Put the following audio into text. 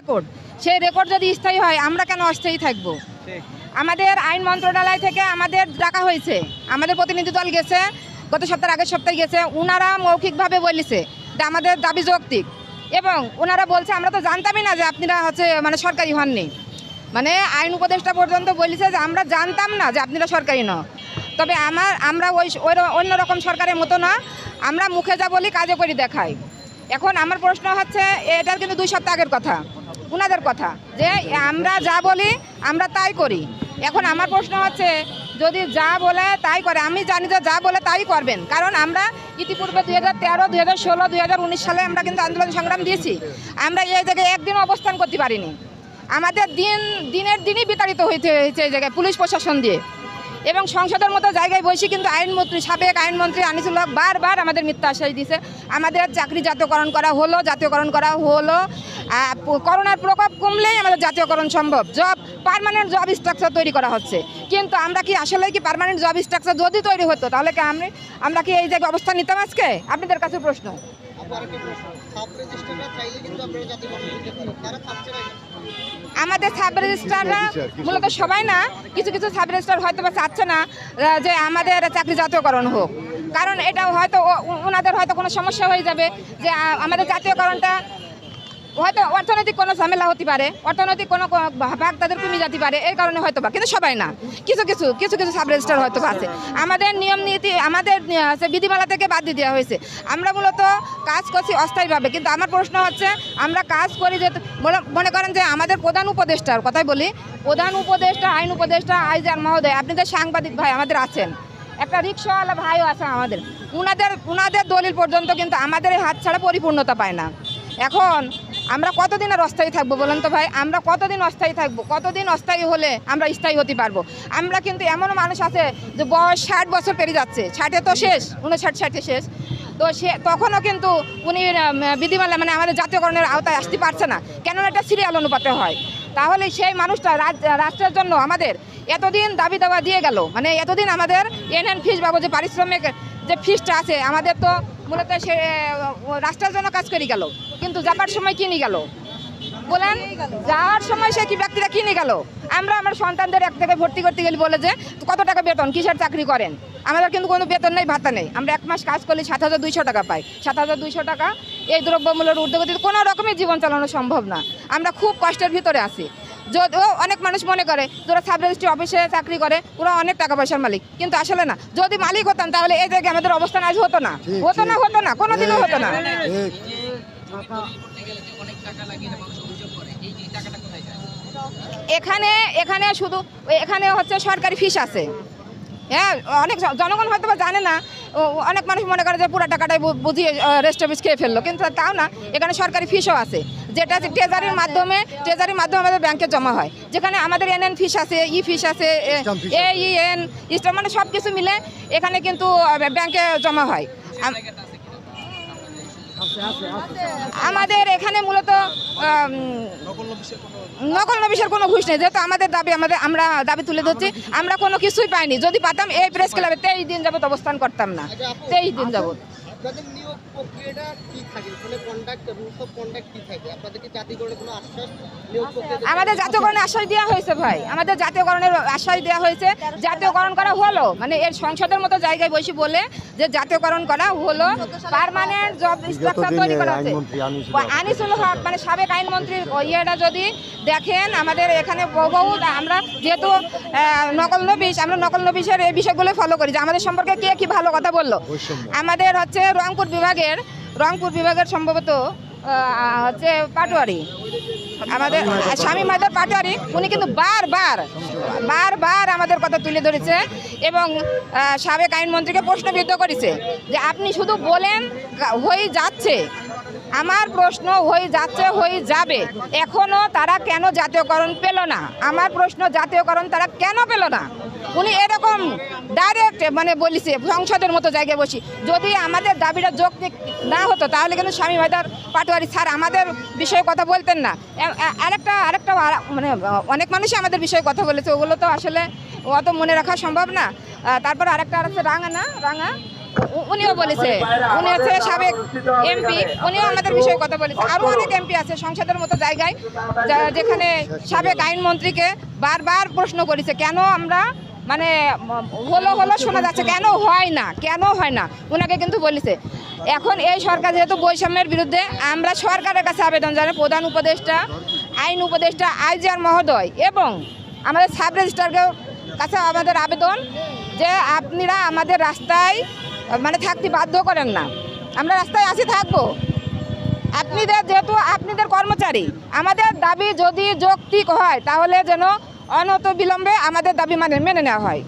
Record? সেই record যদি স্থায়ী হয় আমরা কেন অস্থায়ী থাকব? আমাদের আইন মন্ত্রণালয় থেকে আমাদের ডাকা হয়েছে। আমাদের প্রতিনিধি দল গেছে গত সপ্তাহের আগের সপ্তাহে গেছে ওনারা মৌখিকভাবে বলেছে যে আমাদের দাবি যৌক্তিক। এবং ওনারা বলছে আমরা তো জানতামই না যে আপনারা হচ্ছে মানে সরকারি হননি। মানে আইন উপদেষ্টা পর্যন্ত বলেছে যে আমরা জানতাম না যে আপনারা সরকারি ন তবে আমার আমরা ওই ওই অন্যরকম সরকারের মতো না। আমরা মুখে যা বলি কাজে করি দেখাই। এখন আমার প্রশ্ন হচ্ছে এটার কিন্তু দুই সপ্তাহ আগের কথা। ওনাদের কথা। যে আমরা যা বলি, আমরা তাই করি। এখন আমার প্রশ্ন হচ্ছে, যদি যা বলে তাই করে, আমি জানি যে যা বলে তাই করবেন। কারণ আমরা ইতিপূর্বে দুই হাজার তেরো, দুই হাজার ষোলো, দুই হাজার উনিশ সালে আমরা কিন্তু আন্দোলন সংগ্রাম দিয়েছি। আমরা এই জায়গায় একদিন অবস্থান করতে পারিনি। আমাদের দিন, দিনের দিনই বিতাড়িত হয়েছে হয়েছে এই জায়গায়, পুলিশ প্রশাসন দিয়ে। এবং সংসদের মতো জায়গায় বসে কিন্তু আইনমন্ত্রী, সাবেক আইনমন্ত্রী আনিসুল হক বারবার আমাদের মিথ্যা আশ্বাস দিয়েছে আমাদের চাকরি জাতীয়করণ করা হলো, জাতীয়করণ করা হলো। করোনার প্রকোপ কমলেই আমাদের জাতীয়করণ সম্ভব। জব পার্মানেন্ট জব স্ট্রাকচার তৈরি করা হচ্ছে। কিন্তু আমরা কি আসলে কি পারমানেন্ট জব স্ট্রাকচার যদি তৈরি হতো, তাহলে কি আমরা আমরা কি এই জায়গায় অবস্থান নিতাম আজকে? আপনাদের কাছে প্রশ্ন। আমাদের সাব রেজিস্ট্রাররা মূলত সবাই না, কিছু কিছু সাব রেজিস্ট্রার হয়তো বা চাচ্ছে না যে আমাদের চাকরি জাতীয়করণ হোক। কারণ এটা হয়তো ওনাদের হয়তো কোনো সমস্যা হয়ে যাবে যে আমাদের জাতীয়করণটা হয়তো অর্থনৈতিক কোনো ঝামেলা হতে পারে, অর্থনৈতিক কোনো ভাগ তাদের কমে যেতে পারে, এই কারণে হয়তো বা কিন্তু সবাই না। কিছু কিছু কিছু কিছু সাব রেজিস্টার হয়তো আছে। আমাদের নিয়ম নীতি, আমাদের বিধিমালা থেকে বাদ দিয়ে দেওয়া হয়েছে। আমরা মূলত কাজ করছি অস্থায়ীভাবে, কিন্তু আমার প্রশ্ন হচ্ছে, আমরা কাজ করি যে, মনে- মনে করেন যে আমাদের প্রধান উপদেষ্টার কথাই বলি, প্রধান উপদেষ্টা, আইন উপদেষ্টা আইজার মহোদয়, আপনি যে সাংবাদিক ভাই, আমাদের আছেন। একটা রিক্সাওয়ালা ভাইও আছে আমাদের। উনাদের উনাদের দলিল পর্যন্ত কিন্তু আমাদের হাত ছাড়া পরিপূর্ণতা পায় না। এখন আমরা কতদিন আর অস্থায়ী থাকব বলেন তো ভাই? আমরা কতদিন অস্থায়ী থাকব? কতদিন অস্থায়ী হলে আমরা স্থায়ী হতে পারব? আমরা কিন্তু এমনও মানুষ আছে যে বয়স ষাট বছর পেরিয়ে যাচ্ছে। ষাটে তো শেষ উনষাট ষাটে শেষ। তো সে, তখনও কিন্তু উনি বিধিমালা মানে আমাদের জাতীয়করণের আওতায় আসতে পারছে না। কেননা এটা সিরিয়াল অনুপাতে হয়। তাহলে সেই মানুষটা রাষ্ট্রের জন্য আমাদের এতদিন দাবি দাওয়া দিয়ে গেল। মানে এতদিন আমাদের এন এন ফিস বাবু যে পারিশ্রমিক, যে ফিসটা আছে, আমাদের তো মূলত সে রাষ্ট্রের জন্য কাজ করে গেল। কিন্তু যাবার সময় কিনে গেল। বলেন যাওয়ার সময় সে কি ব্যক্তিরা কিনে গেল? আমরা আমার সন্তানদের এক জায়গায় ভর্তি করতে গেলে বলে যে কত টাকা বেতন? কিসের চাকরি করেন? আমাদের কিন্তু কোনো বেতন নেই ভাতা নেই। আমরা এক মাস কাজ করলে সাত হাজার দুইশো টাকা পাই। সাত হাজার দুইশো টাকা এই দ্রব্যমূল্যের ঊর্ধ্বগতিতে কোনো রকমের জীবন চালানো সম্ভব না। আমরা খুব কষ্টের ভিতরে আছি। যদিও অনেক মানুষ মনে করে যারা সাব রেজিস্ট্রি অফিসে চাকরি করে ওরা অনেক টাকা পয়সার মালিক। কিন্তু আসলে না। যদি মালিক হতাম তাহলে এই জায়গায় আমাদের অবস্থান আজ হতো না। হতো না হতো না। কোনোদিনও হতো না। এখানে এখানে শুধু এখানে হচ্ছে সরকারি ফিস আছে। হ্যাঁ অনেক জনগণ হয়তো বা জানে না ও, অনেক মানুষ মনে করে যে পুরো টাকাটাই বুঝিয়ে রেস্ট অফিস খেয়ে ফেলল। কিন্তু তাও না এখানে সরকারি ফিসও আছে। যেটা ট্রেজারির মাধ্যমে ট্রেজারির মাধ্যমে আমাদের ব্যাংকে জমা হয়। যেখানে আমাদের এন এন ফিস আছে ই ফিস আছে এ ই এন স্টাম মানে সব কিছু মিলে এখানে কিন্তু ব্যাংকে জমা হয়। আমাদের এখানে মূলত নকল নবিসের কোনো ঘুষ নেই, যেহেতু আমাদের দাবি, আমাদের, আমরা দাবি তুলে ধরছি, আমরা কোনো কিছুই পাইনি। যদি পাতাম এই প্রেস ক্লাবে তেইশ দিন যাবত অবস্থান করতাম না, তেইশ দিন যাবত প্রক্রিয়াটা কি থাকে? মানে কন্ডাক্ট রুলস অফ কন্ডাক্ট কি থাকে? আপনাদেরকে জাতীয়করণের কোনো আশ্বাস আমাদের জাতীয়করণের আশ্বাস দেওয়া হয়েছে ভাই। আমাদের জাতীয়করণের আশ্বাস দেওয়া হয়েছে। জাতীয়করণ করা হলো। মানে এর সংসদের মতো জায়গায় বসে বলে যে জাতীয়করণ করা হলো। পার্মানেন্ট জব স্ট্রাকচার তৈরি করা হচ্ছে। আনিসুল হক মানে সাবেক আইনমন্ত্রীর ইয়েটা যদি দেখেন আমাদের এখানে বহু আমরা যেহেতু নকল নবিশ আমরা নকল নবিশের এই বিষয়গুলো ফলো করি যে আমাদের সম্পর্কে কে কি ভালো কথা বলল। আমাদের হচ্ছে রংপুর বিভাগের রংপুর বিভাগের সম্ভবত হচ্ছে পাটোয়ারি। আমাদের, স্বামী মাদার পাটোয়ারি, উনি কিন্তু বারবার বারবার আমাদের কথা তুলে ধরেছে এবং সাবেক আইনমন্ত্রীকে প্রশ্নবিদ্ধ করেছে যে আপনি শুধু বলেন, হয়ে যাচ্ছে। আমার প্রশ্ন হয়ে যাচ্ছে, হয়ে যাবে। এখনও তারা কেন জাতীয়করণ পেল না? আমার প্রশ্ন, জাতীয়করণ তারা কেন পেল না? উনি এরকম ডাইরেক্ট মানে বলিছে, সংসদের মতো জায়গায় বসি। যদি আমাদের দাবিটা যৌক্তিক না হতো, তাহলে কিন্তু স্বামী ভাইদার পাটোয়ারি স্যার আমাদের বিষয়ে কথা বলতেন না। আরেকটা আরেকটা মানে অনেক মানুষই আমাদের বিষয়ে কথা বলেছে, ওগুলো তো আসলে অত মনে রাখা সম্ভব না। তারপর আরেকটা আর আছে রাঙা না, রাঙা? উনিও বলেছে। উনি হচ্ছে সাবেক এমপি। উনিও আমাদের বিষয়ে কথা বলেছে। আরও অনেক এমপি আছে সংসদের মতো জায়গায় যেখানে সাবেক আইনমন্ত্রীকে বারবার প্রশ্ন করেছে, কেন আমরা মানে হলো হলো শোনা যাচ্ছে, কেন হয় না, কেন হয় না? ওনাকে কিন্তু বলেছে। এখন এই সরকার যেহেতু বৈষম্যের বিরুদ্ধে, আমরা সরকারের কাছে আবেদন জানাই, প্রধান উপদেষ্টা, আইন উপদেষ্টা আইজিআর মহোদয় এবং আমাদের সাব রেজিস্ট্রারকে কাছে আমাদের আবেদন যে আপনারা আমাদের রাস্তায় মানে থাকতে বাধ্য করেন না। আমরা রাস্তায় আসি থাকব। আপনিদের যেহেতু, আপনাদের কর্মচারী, আমাদের দাবি যদি যৌক্তিক হয়, তাহলে যেন অনত বিলম্বে আমাদের দাবি মানে মেনে নেওয়া হয়।